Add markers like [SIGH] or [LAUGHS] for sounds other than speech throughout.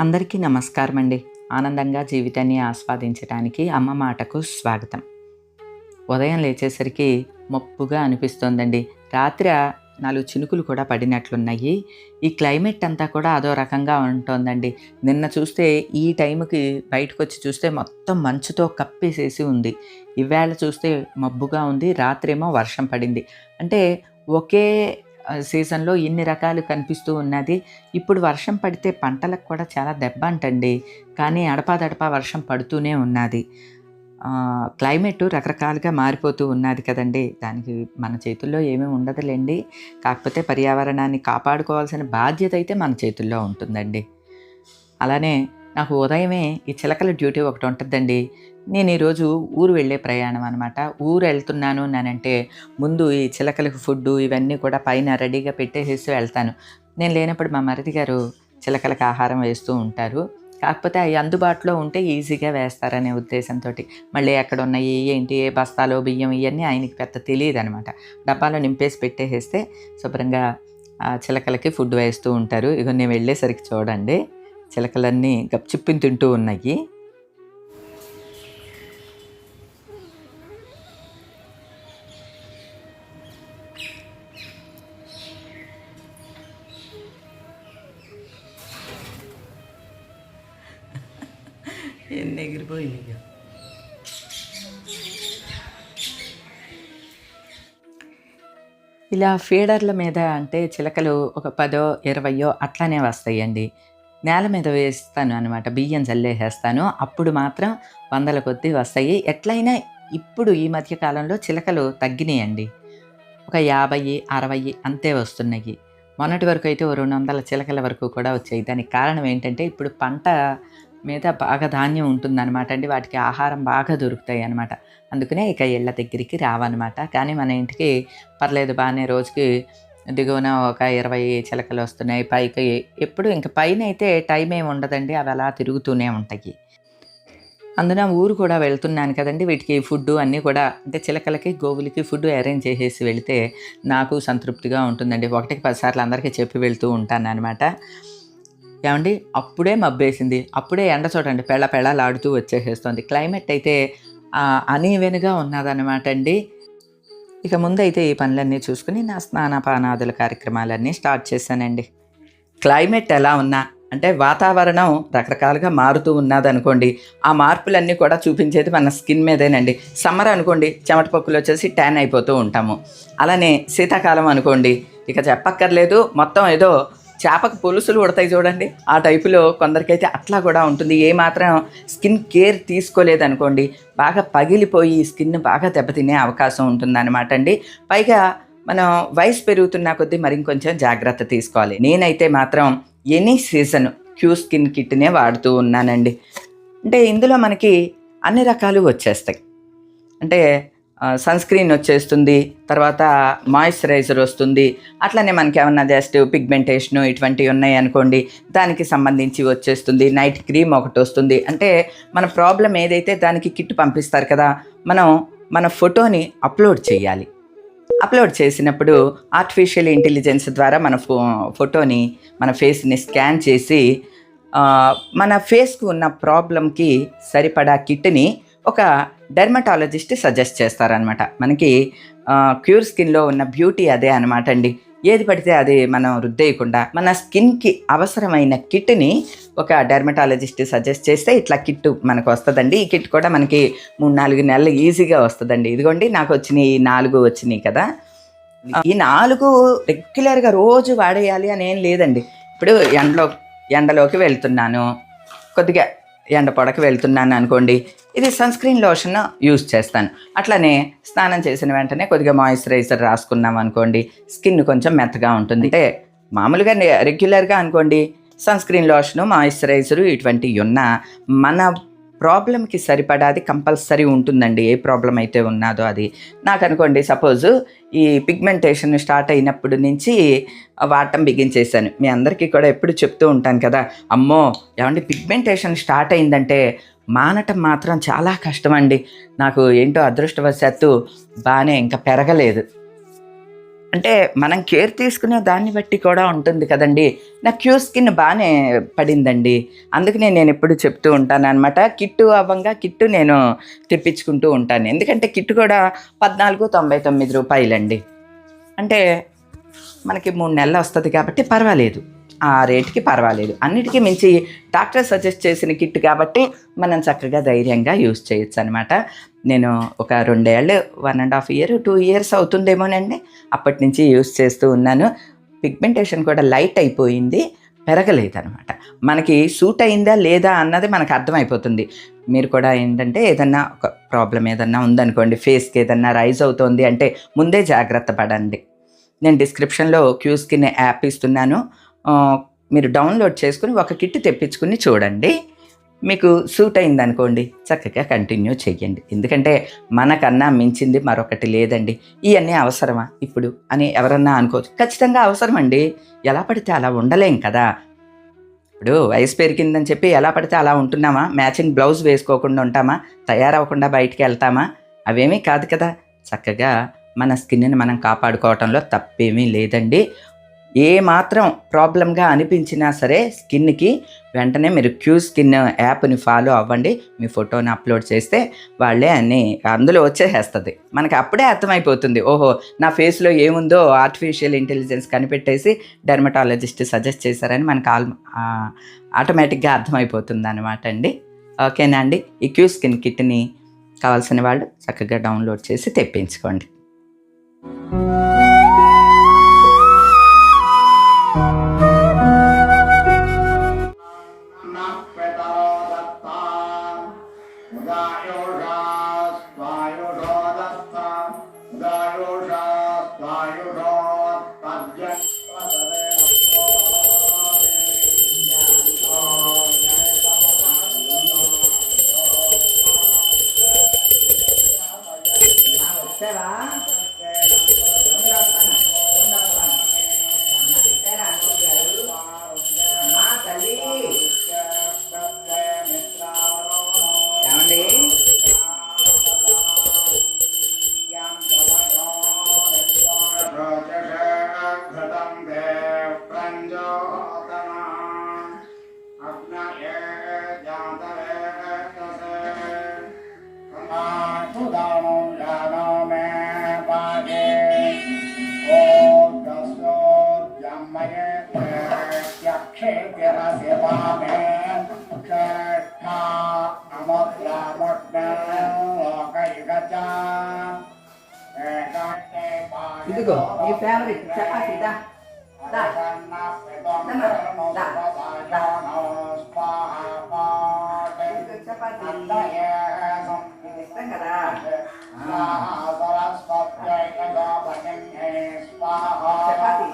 అందరికీ నమస్కారం అండి ఆనందంగా జీవితాన్ని ఆస్వాదించడానికి అమ్మ మాటకు స్వాగతం. ఉదయం లేచేసరికి మప్పుగా అనిపిస్తోందండి. రాత్రి నాలుగు చినుకులు కూడా పడినట్లున్నాయి. ఈ క్లైమేట్ అంతా కూడా అదో రకంగా ఉంటుందండి. నిన్న చూస్తే ఈ టైంకి బయటకు వచ్చి చూస్తే మొత్తం మంచుతో కప్పేసేసి ఉంది. ఇవాళ చూస్తే మబ్బుగా ఉంది రాత్రేమో వర్షం పడింది. అంటే ఒకే సీజన్లో ఇన్ని రకాలు కనిపిస్తూ ఉన్నది. ఇప్పుడు వర్షం పడితే పంటలకు కూడా చాలా దెబ్బ అంటండి. కానీ అడపాదడపా వర్షం పడుతూనే ఉన్నది. క్లైమేట్ రకరకాలుగా మారిపోతూ ఉన్నది కదండి. దానికి మన చేతుల్లో ఏమీ ఉండదులేండి. కాకపోతే పర్యావరణాన్ని కాపాడుకోవాల్సిన బాధ్యత అయితే మన చేతుల్లో ఉంటుందండి. అలానే నాకు ఉదయమే ఈ చిలకల డ్యూటీ ఒకటి ఉంటుందండి. నేను ఈరోజు ఊరు వెళ్ళే ప్రయాణం అనమాట ఊరు వెళ్తున్నాను నానంటే ముందు ఈ చిలకలకు ఫుడ్ ఇవన్నీ కూడా పైన రెడీగా పెట్టేసేసి వెళ్తాను. నేను లేనప్పుడు మా మరిది గారు చిలకలకు ఆహారం వేస్తూ ఉంటారు. కాకపోతే అవి అందుబాటులో ఉంటే ఈజీగా వేస్తారనే ఉద్దేశంతో మళ్ళీ ఎక్కడ ఉన్నాయి ఏంటి ఏ బస్తాలో బియ్యం ఇవన్నీ ఆయనకి పెద్ద తెలియదు అనమాట డబ్బాలో నింపేసి పెట్టేసేస్తే శుభ్రంగా ఆ చిలకలకి ఫుడ్ వేస్తూ ఉంటారు. ఇక నేను వెళ్ళేసరికి చూడండి చిలకలన్నీ గప్చిప్పిని తింటూ ఉన్నాయి. ఎన్ని ఇక ఇలా ఫీడర్ల మీద అంటే చిలకలు ఒక పదో ఇరవయో అట్లానే వస్తాయండి. నేల మీద వేస్తాను అనమాట బియ్యం చల్లేసేస్తాను. అప్పుడు మాత్రం వందల కొద్దీ వస్తాయి. ఎట్లయినా ఇప్పుడు ఈ మధ్య కాలంలో చిలకలు తగ్గినాయండి. ఒక యాభై అరవై అంతే వస్తున్నాయి. మొన్నటి వరకు అయితే రెండు వందల చిలకల వరకు కూడా వచ్చాయి. దానికి కారణం ఏంటంటే ఇప్పుడు పంట మీద బాగా ధాన్యం ఉంటుందన్నమాట అండి. వాటికి ఆహారం బాగా దొరుకుతాయి అనమాట అందుకనే ఇక ఇళ్ళ దగ్గరికి రావన్నమాట. కానీ మన ఇంటికి పర్లేదు బాగానే రోజుకి దిగువన ఒక ఇరవై చిలకలు వస్తున్నాయి. పైకి ఎప్పుడు ఇంకా పైన అయితే టైం ఏమి ఉండదండి. అవి అలా తిరుగుతూనే ఉంటాయి. అందున ఊరు కూడా వెళ్తున్నాను కదండి. వీటికి ఫుడ్ అన్నీ కూడా అంటే చిలకలకి గోవులకి ఫుడ్ అరేంజ్ చేసేసి వెళితే నాకు సంతృప్తిగా ఉంటుందండి. ఒకటికి పదిసార్లు అందరికీ చెప్పి వెళ్తూ ఉంటాను అనమాట ఏమండి? అప్పుడే మబ్బేసింది. అప్పుడే ఎండ చూడండి పెళ్ళ పెళ్ళలాడుతూ వచ్చేసేస్తుంది. క్లైమేట్ అయితే అనీవెన్గా ఉన్నదన్నమాట అండి. ఇక ముందైతే ఈ పనులన్నీ చూసుకుని నా స్నానపానాదుల కార్యక్రమాలన్నీ స్టార్ట్ చేశానండి. క్లైమేట్ ఎలా ఉన్నా అంటే వాతావరణం రకరకాలుగా మారుతూ ఉన్నదనుకోండి ఆ మార్పులన్నీ కూడా చూపించేది మన స్కిన్ మీదేనండి. సమ్మర్ అనుకోండి చెమట పప్పులు వచ్చేసి ట్యాన్ అయిపోతూ ఉంటాము. అలానే శీతాకాలం అనుకోండి ఇక చెప్పక్కర్లేదు మొత్తం ఏదో చేపకు పులుసులు ఉడతాయి చూడండి. ఆ టైపులో కొందరికైతే అట్లా కూడా ఉంటుంది. ఏ మాత్రం స్కిన్ కేర్ తీసుకోలేదనుకోండి బాగా పగిలిపోయి స్కిన్ బాగా దెబ్బతినే అవకాశం ఉంటుందన్నమాట అండి. పైగా మనం వయసు పెరుగుతున్న కొద్దీ మరి ఇంకొంచెం జాగ్రత్త తీసుకోవాలి. నేనైతే మాత్రం ఎనీ సీజన్ క్యూ స్కిన్ కిట్నే వాడుతూ ఉన్నానండి. అంటే ఇందులో మనకి అన్ని రకాలు వచ్చేస్తాయి. అంటే స్క్రీన్ వచ్చేస్తుంది తర్వాత మాయిశ్చరైజర్ వస్తుంది. అట్లనే మనకి ఏమన్నా జస్ట్ పిగ్మెంటేషన్ ఇటువంటివి ఉన్నాయి అనుకోండి దానికి సంబంధించి వచ్చేస్తుంది. నైట్ క్రీమ్ ఒకటి వస్తుంది. అంటే మన ప్రాబ్లం ఏదైతే దానికి కిట్ పంపిస్తారు కదా మనం మన ఫోటోని అప్లోడ్ చేయాలి. అప్లోడ్ చేసినప్పుడు ఆర్టిఫిషియల్ ఇంటెలిజెన్స్ ద్వారా మన ఫో ఫోటోని మన ఫేస్ని స్కాన్ చేసి మన ఫేస్కు ఉన్న ప్రాబ్లంకి సరిపడా కిట్ని ఒక డెర్మటాలజిస్ట్ సజెస్ట్ చేస్తారనమాట మనకి క్యూర్ స్కిన్లో ఉన్న బ్యూటీ అదే అనమాట అండి. ఏది పడితే అది మనం రుద్దేయకుండా మన స్కిన్కి అవసరమైన కిట్ని ఒక డెర్మటాలజిస్ట్ సజెస్ట్ చేస్తే ఇట్లా కిట్ మనకు వస్తుందండి. ఈ కిట్ కూడా మనకి మూడు నాలుగు నెలలు ఈజీగా వస్తుందండి. ఇదిగోండి నాకు వచ్చినాయి ఈ నాలుగు వచ్చినాయి కదా. ఈ నాలుగు రెగ్యులర్గా రోజు వాడేయాలి అని ఏం లేదండి. ఇప్పుడు ఎండలో ఎండలోకి వెళ్తున్నాను. కొద్దిగా ఎండ పొడకి వెళ్తున్నాను అనుకోండి. ఇది సన్ స్క్రీన్ లోషన్ యూజ్ చేస్తాను. అట్లనే స్నానం చేసిన వెంటనే కొద్దిగా మాయిశ్చరైజర్ రాసుకున్నాం అనుకోండి స్కిన్ కొంచెం మెత్తగా ఉంటుంది. అంటే మామూలుగా రెగ్యులర్గా అనుకోండి సన్ స్క్రీన్ లోషను మాయిశ్చరైజరు ఇటువంటివి ఉన్నా మన ప్రాబ్లంకి సరిపడాది కంపల్సరీ ఉంటుందండి. ఏ ప్రాబ్లం అయితే ఉన్నదో అది. నాకు అనుకోండి సపోజ్ ఈ పిగ్మెంటేషన్ స్టార్ట్ అయినప్పుడు నుంచి వాడటం బిగించేశాను. మీ అందరికీ కూడా ఎప్పుడు చెప్తూ ఉంటాను కదా అమ్మో ఏమండి పిగ్మెంటేషన్ స్టార్ట్ అయిందంటే మానటం మాత్రం చాలా కష్టం అండి నాకు ఏంటో అదృష్టవశాత్తు బాగానే ఇంకా పెరగలేదు. అంటే మనం కేర్ తీసుకునే దాన్ని బట్టి కూడా ఉంటుంది కదండి. నా క్యూ స్కిన్ బాగానే పడిందండి. అందుకనే నేను ఎప్పుడు చెప్తూ ఉంటాను అనమాట కిట్టు అవ్వంగా కిట్టు నేను తెప్పించుకుంటూ ఉంటాను. ఎందుకంటే కిట్టు కూడా పద్నాలుగు తొంభై తొమ్మిది రూపాయలండి. అంటే మనకి మూడు నెలలు వస్తుంది కాబట్టి పర్వాలేదు. ఆ రేటుకి పర్వాలేదు. అన్నిటికీ మించి డాక్టర్ సజెస్ట్ చేసిన కిట్ కాబట్టి మనం చక్కగా ధైర్యంగా యూస్ చేయొచ్చు అనమాట నేను ఒక రెండేళ్ళు one and half year two years అవుతుందేమోనండి. అప్పటి నుంచి యూస్ చేస్తూ ఉన్నాను. పిగ్మెంటేషన్ కూడా లైట్ అయిపోయింది పెరగలేదు అనమాట మనకి సూట్ అయిందా లేదా అన్నది మనకు అర్థమైపోతుంది. మీరు కూడా ఏంటంటే ఏదన్నా ఒక ప్రాబ్లం ఏదన్నా ఉందనుకోండి ఫేస్కి ఏదన్నా రైజ్ అవుతోంది అంటే ముందే జాగ్రత్త పడండి. నేను డిస్క్రిప్షన్లో క్యూస్కిన్ యాప్ ఇస్తున్నాను. మీరు డౌన్లోడ్ చేసుకుని ఒక కిట్ తెప్పించుకుని చూడండి. మీకు సూట్ అయింది అనుకోండి చక్కగా కంటిన్యూ చేయండి ఎందుకంటే మనకన్నా మించింది మరొకటి లేదండి. ఇవన్నీ అవసరమా ఇప్పుడు అని ఎవరన్నా అనుకోవచ్చు. ఖచ్చితంగా అవసరం అండి ఎలా పడితే అలా ఉండలేం కదా. ఇప్పుడు వయసు పెరిగిందని చెప్పి ఎలా పడితే అలా ఉంటున్నామా? మ్యాచింగ్ బ్లౌజ్ వేసుకోకుండా ఉంటామా? తయారవ్వకుండా బయటికి వెళ్తామా? అవేమీ కాదు కదా. చక్కగా మన స్కిన్ని మనం కాపాడుకోవటంలో తప్పేమీ లేదండి. ఏ మాత్రం ప్రాబ్లంగా అనిపించినా సరే స్కిన్కి వెంటనే మీరు క్యూ స్కిన్ యాప్ని ఫాలో అవ్వండి. మీ ఫోటోని అప్లోడ్ చేస్తే వాళ్ళే అన్ని అందులో వచ్చేసేస్తుంది. మనకి అప్పుడే అర్థమైపోతుంది. ఓహో నా ఫేస్లో ఏముందో ఆర్టిఫిషియల్ ఇంటెలిజెన్స్ కనిపెట్టేసి డెర్మటాలజిస్ట్ సజెస్ట్ చేశారని మనకు ఆల్ ఆటోమేటిక్గా అర్థమైపోతుంది అనమాట అండి. ఓకేనా అండి? ఈ క్యూ స్కిన్ కిట్ని కావాల్సిన వాళ్ళు చక్కగా డౌన్లోడ్ చేసి తెప్పించుకోండి. ఇదిగో నీ ఫేవరెట్ చపాతీ దా దా ఇదిగో చపాతీ ఇష్టం కదా చపాతీ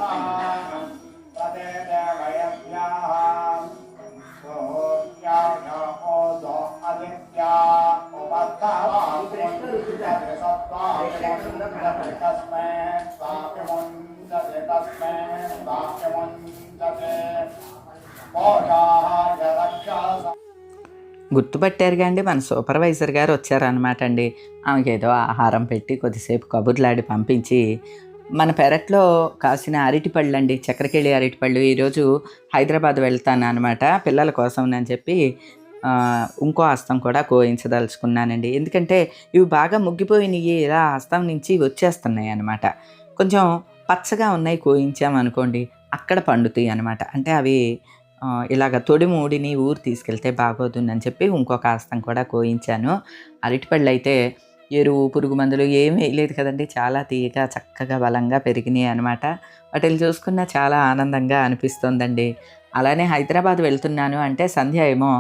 గుర్తుపట్టారుగా అండి మన సూపర్వైజర్ గారు వచ్చారనమాట అండి ఆమెకి ఏదో ఆహారం పెట్టి కొద్దిసేపు కబుర్లాడి పంపించి మన పెరట్లో కాసిన అరటిపళ్ళు అండి చక్రకేళి అరటిపళ్ళు ఈరోజు హైదరాబాద్ వెళ్తాను అనమాట పిల్లల కోసం అని చెప్పి ఇంకో హస్తం కూడా కోయించదలుచుకున్నానండి. ఎందుకంటే ఇవి బాగా ముగ్గిపోయినవి ఇలా హస్తం నుంచి వచ్చేస్తున్నాయి అనమాట కొంచెం పచ్చగా ఉన్నాయి కోయించామనుకోండి అక్కడ పండుతాయి అనమాట అంటే అవి ఇలాగ తొడిమూడిని ఊరు తీసుకెళ్తే బాగోతుందని చెప్పి ఇంకొక ఆస్తం కూడా కోయించాను. అరటిపళ్ళు అయితే ఎరువు పురుగు మందులు ఏమీ వేయలేదు కదండి. చాలా తీయగా చక్కగా బలంగా పెరిగినాయి అనమాట వాటిని చూసుకున్న చాలా ఆనందంగా అనిపిస్తోందండి. అలానే హైదరాబాద్ వెళ్తున్నాను అంటే సంధ్య ఏమో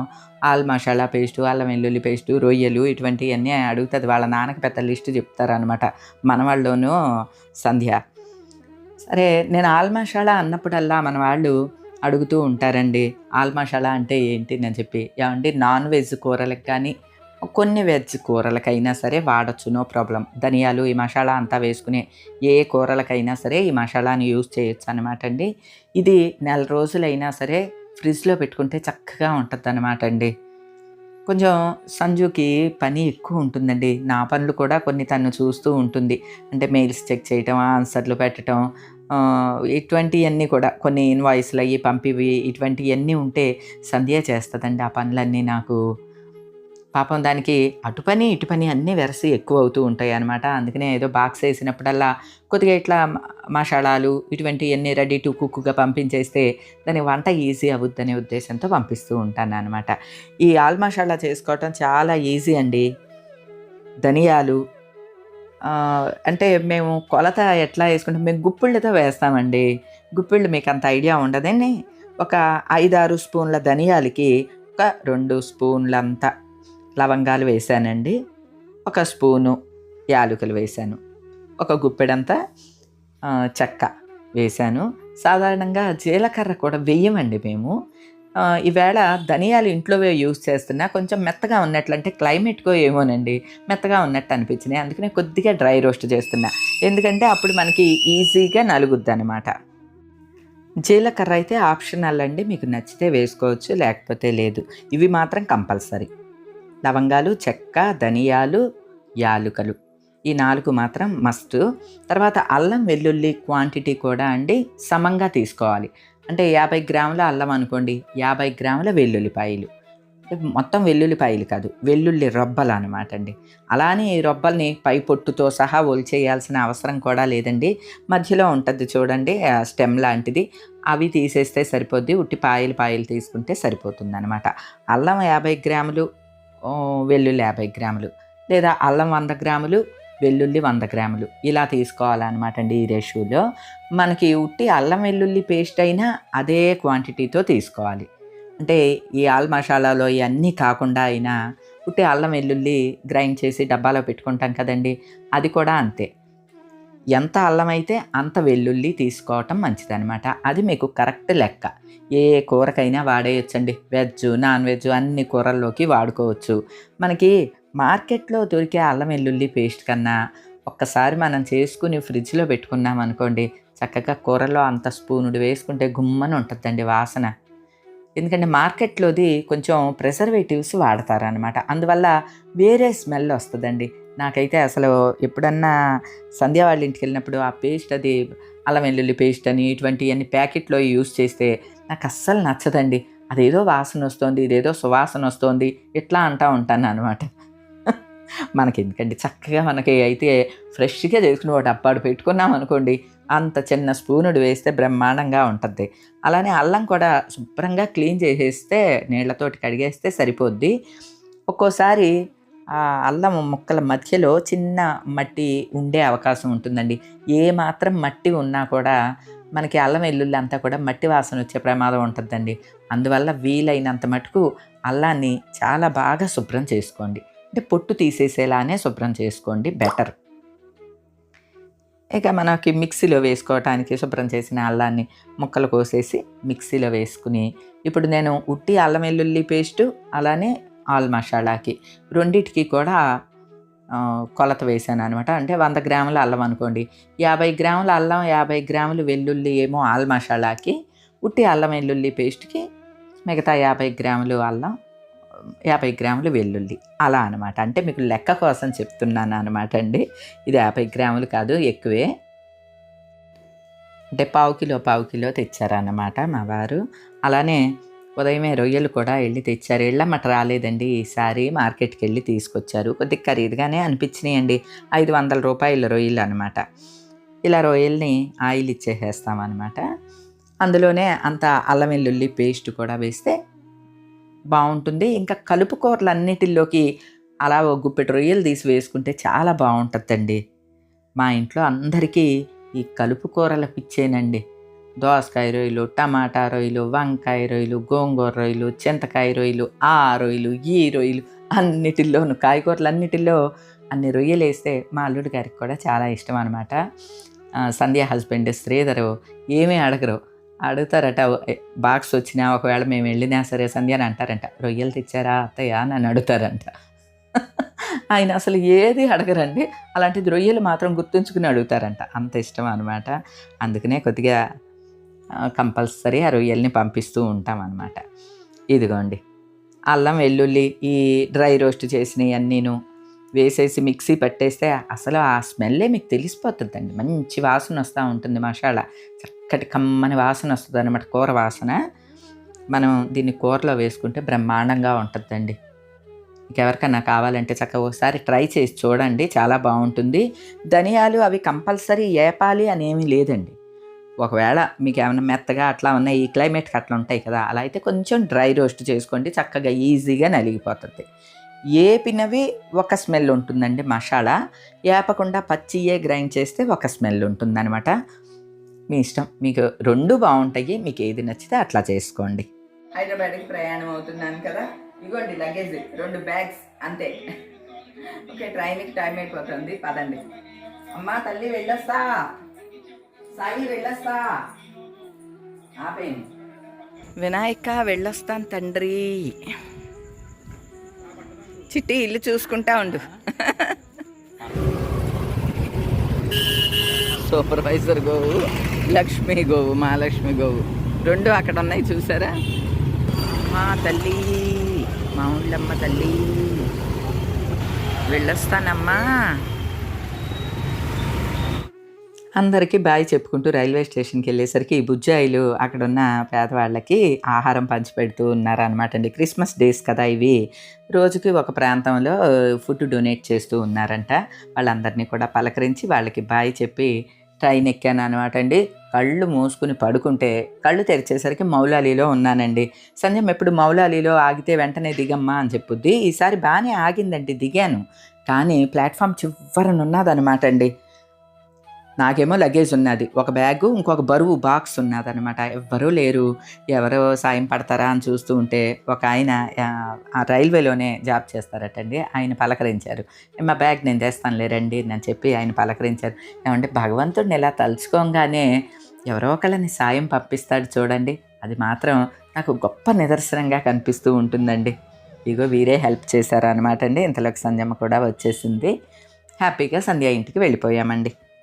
ఆల్ మసాలా పేస్టు అల్లం వెల్లుల్లి పేస్టు రొయ్యలు ఇటువంటివన్నీ అడుగుతుంది. వాళ్ళ నాన్నకి పెద్ద లిస్టు చెప్తారనమాట మనవాళ్ళలోనూ సంధ్య. సరే నేను ఆల్ మసాలా అన్నప్పుడల్లా మన వాళ్ళు అడుగుతూ ఉంటారండి. ఆల్ మసాలా అంటే ఏంటి అని చెప్పి ఏమండి నాన్ వెజ్ కూరలకు కానీ కొన్ని వెజ్ కూరలకైనా సరే వాడచ్చు నో ప్రాబ్లం. ధనియాలు ఈ మసాలా అంతా వేసుకునే ఏ కూరలకైనా సరే ఈ మసాలాని యూజ్ చేయొచ్చు అనమాట అండి. ఇది నెల రోజులైనా సరే ఫ్రిడ్జ్లో పెట్టుకుంటే చక్కగా ఉంటుంది అనమాట అండి. కొంచెం సంజుకి పని ఎక్కువ ఉంటుందండి. నా పనులు కూడా కొన్ని తను చూస్తూ ఉంటుంది. అంటే మెయిల్స్ చెక్ చేయటం ఆన్సర్లు పెట్టడం ఇటువంటివన్నీ కూడా కొన్ని ఇన్వాయిస్లు అవి పంపివి ఇటువంటివన్నీ ఉంటే సంధ్య చేస్తుందండి ఆ పనులన్నీ నాకు. పాపం దానికి అటు పని ఇటు పని అన్నీ వెరసి ఎక్కువ అవుతూ ఉంటాయి అనమాట అందుకనే ఏదో బాక్స్ వేసినప్పుడల్లా కొద్దిగా ఇట్లా మసాలాలు ఇటువంటివన్నీ రెడీ టు కుక్గా పంపించేస్తే దాని వంట ఈజీ అవుద్దనే ఉద్దేశంతో పంపిస్తూ ఉంటాను అనమాట ఈ ఆల్ మసాలా చేసుకోవటం చాలా ఈజీ అండి. ధనియాలు అంటే మేము కొలత ఎట్లా వేసుకుంటాం? మేము గుప్పిళ్ళతో వేస్తామండి. గుప్పిళ్ళు మీకు అంత ఐడియా ఉండదని ఒక ఐదారు స్పూన్ల ధనియాలకి ఒక రెండు స్పూన్లంత లవంగాలు వేసానండి. ఒక స్పూను యాలకులు వేశాను ఒక గుప్పెడంతా చెక్క వేశాను సాధారణంగా జీలకర్ర కూడా వేయమండి మేము. ఈవేళ ధనియాలు ఇంట్లోవే యూజ్ చేస్తున్నా కొంచెం మెత్తగా ఉన్నట్లు అంటే క్లైమేట్కో ఏమోనండి మెత్తగా ఉన్నట్టు అనిపించినాయి. అందుకనే కొద్దిగా డ్రై రోస్ట్ చేస్తున్నా. ఎందుకంటే అప్పుడు మనకి ఈజీగా నలుగుద్ది అనమాట జీలకర్ర అయితే ఆప్షనల్ అండి మీకు నచ్చితే వేసుకోవచ్చు లేకపోతే లేదు. ఇవి మాత్రం కంపల్సరీ. లవంగాలు చెక్క ధనియాలు యాలుకలు. ఈ నాలుగు మాత్రం మస్ట్. తర్వాత అల్లం వెల్లుల్లి క్వాంటిటీ కూడా అండి సమంగా తీసుకోవాలి. అంటే యాభై గ్రాముల అల్లం అనుకోండి యాభై గ్రాముల వెల్లుల్లిపాయలు మొత్తం వెల్లుల్లిపాయలు కాదు వెల్లుల్లి రొబ్బలు అనమాట అండి. అలానే ఈ రొబ్బల్ని పై పొట్టుతో సహా ఒలిచేయాల్సిన అవసరం కూడా లేదండి. మధ్యలో ఉంటుంది చూడండి స్టెమ్ లాంటిది. అవి తీసేస్తే సరిపోద్ది ఉట్టి పాయలు పాయలు తీసుకుంటే సరిపోతుంది అనమాట అల్లం యాభై గ్రాములు వెల్లుల్లి యాభై గ్రాములు లేదా అల్లం వంద గ్రాములు వెల్లుల్లి వంద గ్రాములు. ఇలా తీసుకోవాలన్నమాట అండి ఈ రేషియోలో మనకి ఉట్టి అల్లం వెల్లుల్లి పేస్ట్ అయినా అదే క్వాంటిటీతో తీసుకోవాలి. అంటే ఈ ఆల్ మసాలాలో ఇవన్నీ కాకుండా అయినా ఉట్టి అల్లం వెల్లుల్లి గ్రైండ్ చేసి డబ్బాలో పెట్టుకుంటాం కదండి అది కూడా అంతే. ఎంత అల్లం అయితే అంత వెల్లుల్లి తీసుకోవటం మంచిదనమాట అది మీకు కరెక్ట్ లెక్క. ఏ కూరకైనా వాడేయచ్చండి. వెజ్ నాన్ వెజ్ అన్ని కూరల్లోకి వాడుకోవచ్చు. మనకి మార్కెట్లో దొరికే అల్లం వెల్లుల్లి పేస్ట్ కన్నా ఒక్కసారి మనం చేసుకుని ఫ్రిడ్జ్లో పెట్టుకున్నాం అనుకోండి చక్కగా కూరలో అంత స్పూనుడు వేసుకుంటే గుమ్మని ఉంటుందండి వాసన. ఎందుకంటే మార్కెట్లోది కొంచెం ప్రిజర్వేటివ్స్ వాడతారనమాట అందువల్ల వేరే స్మెల్ వస్తుందండి. నాకైతే అసలు ఎప్పుడన్నా సంధ్య వాళ్ళ ఇంటికి వెళ్ళినప్పుడు ఆ పేస్ట్ అది అల్లం వెల్లుల్లి పేస్ట్ అని ఇటువంటివన్నీ ప్యాకెట్లో యూస్ చేస్తే నాకు అస్సలు నచ్చదండి. అదేదో వాసన వస్తుంది ఇదేదో సువాసన వస్తుంది ఇట్లా అంటూ ఉంటాను అనమాట మనకి ఎందుకండి చక్కగా మనకి అయితే ఫ్రెష్గా చేసుకుని ఒకటి అప్పాడు పెట్టుకున్నాం అనుకోండి అంత చిన్న స్పూనుడు వేస్తే బ్రహ్మాండంగా ఉంటుంది అలానే అల్లం కూడా శుభ్రంగా క్లీన్ చేసేస్తే నీళ్ళతోటి కడిగేస్తే సరిపోద్ది. ఒక్కోసారి ఆ అల్లం ముక్కల మధ్యలో చిన్న మట్టి ఉండే అవకాశం ఉంటుందండి. ఏ మాత్రం మట్టి ఉన్నా కూడా మనకి అల్లం వెల్లుల్లి అంతా కూడా మట్టి వాసన వచ్చే ప్రమాదం ఉంటుందండి అందువల్ల వీలైనంత మటుకు అల్లాన్ని చాలా బాగా శుభ్రం చేసుకోండి. అంటే పొట్టు తీసేసేలానే శుభ్రం చేసుకోండి బెటర్ ఇక మనకి మిక్సీలో వేసుకోవటానికి శుభ్రం చేసిన అల్లాన్ని ముక్కలు కోసేసి మిక్సీలో వేసుకుని ఇప్పుడు నేను ఉట్టి అల్లం వెల్లుల్లి పేస్టు అలానే ఆల్ మసాలాకి రెండిటికి కూడా కొలత వేసాను అనమాట అంటే వంద గ్రాముల అల్లం అనుకోండి. యాభై గ్రాముల అల్లం యాభై గ్రాములు వెల్లుల్లి ఏమో ఆల్ మసాలాకి ఉట్టి అల్లం వెల్లుల్లి పేస్ట్కి మిగతా యాభై గ్రాములు అల్లం యాభై గ్రాములు వెల్లుల్లి. అలా అనమాట అంటే మీకు లెక్క కోసం చెప్తున్నాను అనమాట అండి. ఇది యాభై గ్రాములు కాదు ఎక్కువే. అంటే పావు కిలో పావు కిలో తెచ్చారన్నమాట మా వారు. అలానే ఉదయమే రొయ్యలు కూడా వెళ్ళి తెచ్చారు. వెళ్ళమ్మట రాలేదండి. ఈసారి మార్కెట్కి వెళ్ళి తీసుకొచ్చారు. కొద్దిగా ఖరీదుగానే అనిపించినాయండి. ఐదు వందల రూపాయల రొయ్యలు అనమాట ఇలా రొయ్యల్ని ఆయిల్ ఇచ్చేసేస్తామన్నమాట. అందులోనే అంత అల్లం వెల్లుల్లి పేస్ట్ కూడా వేస్తే బాగుంటుంది. ఇంకా కలుపు కూరలన్నిటిలోకి అలా ఒక గుప్పెడు రొయ్యలు తీసి వేసుకుంటే చాలా బాగుంటుందండి. మా ఇంట్లో అందరికీ ఈ కలుపు కూరల పిచ్చేనండి. దోసకాయ రొయ్యలు టమాటా రొయ్యలు వంకాయ రొయ్యలు గోంగూర రొయ్యలు చింతకాయ రొయ్యలు ఆ రొయ్యలు ఈ రొయ్యలు అన్నిటిల్లోనూ కాయగూరలన్నిటిలో అన్ని రొయ్యలు వేస్తే మా అల్లుడి గారికి కూడా చాలా ఇష్టం అనమాట సంధ్య హస్బెండ్ శ్రీధరు ఏమీ అడగరు. అడుగుతారట బాక్స్ వచ్చినా ఒకవేళ మేము వెళ్ళినా సరే సంధ్య అని అంటారంట. రొయ్యలు తెచ్చారా అత్తయ్య? నన్ను అడుగుతారంట. [LAUGHS] ఆయన అసలు ఏది అడగరండి. అలాంటిది రొయ్యలు మాత్రం గుర్తుంచుకుని అడుగుతారంట. అంత ఇష్టం అనమాట అందుకనే కొద్దిగా కంపల్సరీ ఆ రొయ్యల్ని పంపిస్తూ ఉంటాం అనమాట ఇదిగోండి. అల్లం వెల్లుల్లి ఈ డ్రై రోస్ట్ చేసినవి అన్నీను వేసేసి మిక్సీ పట్టేస్తే అసలు ఆ స్మెల్లే మీకు తెలిసిపోతుందండి. మంచి వాసన వస్తూ ఉంటుంది మసాలా చక్కటి కమ్మని వాసన వస్తుంది అనమాట కూర వాసన. మనం దీన్ని కూరలో వేసుకుంటే బ్రహ్మాండంగా ఉంటుందండి. ఇంకెవరికన్నా కావాలంటే చక్కగా ఒకసారి ట్రై చేసి చూడండి చాలా బాగుంటుంది. ధనియాలు అవి కంపల్సరీ ఏపాలి అని ఏమీ లేదండి. ఒకవేళ మీకు ఏమైనా మెత్తగా అట్లా ఉన్నాయి ఈ క్లైమేట్కి అట్లా ఉంటాయి కదా అలా అయితే కొంచెం డ్రై రోస్ట్ చేసుకోండి చక్కగా ఈజీగా నలిగిపోతుంది. ఏపినవి ఒక స్మెల్ ఉంటుందండి మసాలా. ఏపకుండా పచ్చియే గ్రైండ్ చేస్తే ఒక స్మెల్ ఉంటుందన్నమాట. మీ ఇష్టం. మీకు రెండు బాగుంటాయి. మీకు ఏది నచ్చితే అట్లా చేసుకోండి. హైదరాబాద్కి ప్రయాణం అవుతున్నాను కదా. ఇగోండి లగేజ్. రెండు బ్యాగ్స్. అంతే. ఓకే ట్రైన్కి టైం అయిపోతుంది. పదండి. అమ్మా తల్లి వెళ్ళొస్తా. సాయి వెళ్ళొస్తా. ఆపేయండి. వినాయక వెళ్ళొస్తాను తండ్రి. చిట్టి ఇల్లు చూసుకుంటా ఉండు. సూపర్వైజర్ గోవు లక్ష్మి గోవు మహాలక్ష్మి గోవు. రెండు అక్కడ ఉన్నాయి చూసారా? మా తల్లి మా ఊళ్ళమ్మ తల్లి. వెళ్ళొస్తానమ్మా. అందరికీ బాయ్ చెప్పుకుంటూ రైల్వే స్టేషన్కి వెళ్ళేసరికి ఈ బుజ్జాయిలు అక్కడ ఉన్న పేదవాళ్ళకి ఆహారం పంచిపెడుతూ ఉన్నారనమాట అండి. క్రిస్మస్ డేస్ కదా ఇవి. రోజుకి ఒక ప్రాంతంలో ఫుడ్ డొనేట్ చేస్తూ ఉన్నారంట. వాళ్ళందరినీ కూడా పలకరించి వాళ్ళకి బాయ్ చెప్పి ట్రైన్ ఎక్కాను అనమాట అండి. కళ్ళు మూసుకుని పడుకుంటే కళ్ళు తెరిచేసరికి మౌలాలీలో ఉన్నానండి. సంజయం ఎప్పుడు మౌలాలీలో ఆగితే వెంటనే దిగమ్మా అని చెప్పుద్ది. ఈసారి బాగానే ఆగిందండి దిగాను. కానీ ప్లాట్ఫామ్ చివరనున్నదనమాట అండి. నాకేమో లగేజ్ ఉన్నది. ఒక బ్యాగు ఇంకొక బరువు బాక్స్ ఉన్నదనమాట ఎవ్వరూ లేరు. ఎవరో సాయం పడతారా అని చూస్తూ ఉంటే ఒక ఆయన రైల్వేలోనే జాబ్ చేస్తారటండి. ఆయన పలకరించారు. మా బ్యాగ్ నేను తెస్తానులే లేరండి అని చెప్పి ఆయన పలకరించారు. ఏమంటే భగవంతుడిని ఇలా తలుచుకోగానే ఎవరో ఒకళ్ళని సాయం పంపిస్తాడు చూడండి. అది మాత్రం నాకు గొప్ప నిదర్శనంగా కనిపిస్తూ ఉంటుందండి. ఇగో వీరే హెల్ప్ చేశారు అనమాట అండి. ఇంతలోకి సంజమ్మ కూడా వచ్చేసింది. హ్యాపీగా సంధ్య ఇంటికి వెళ్ళిపోయామండి.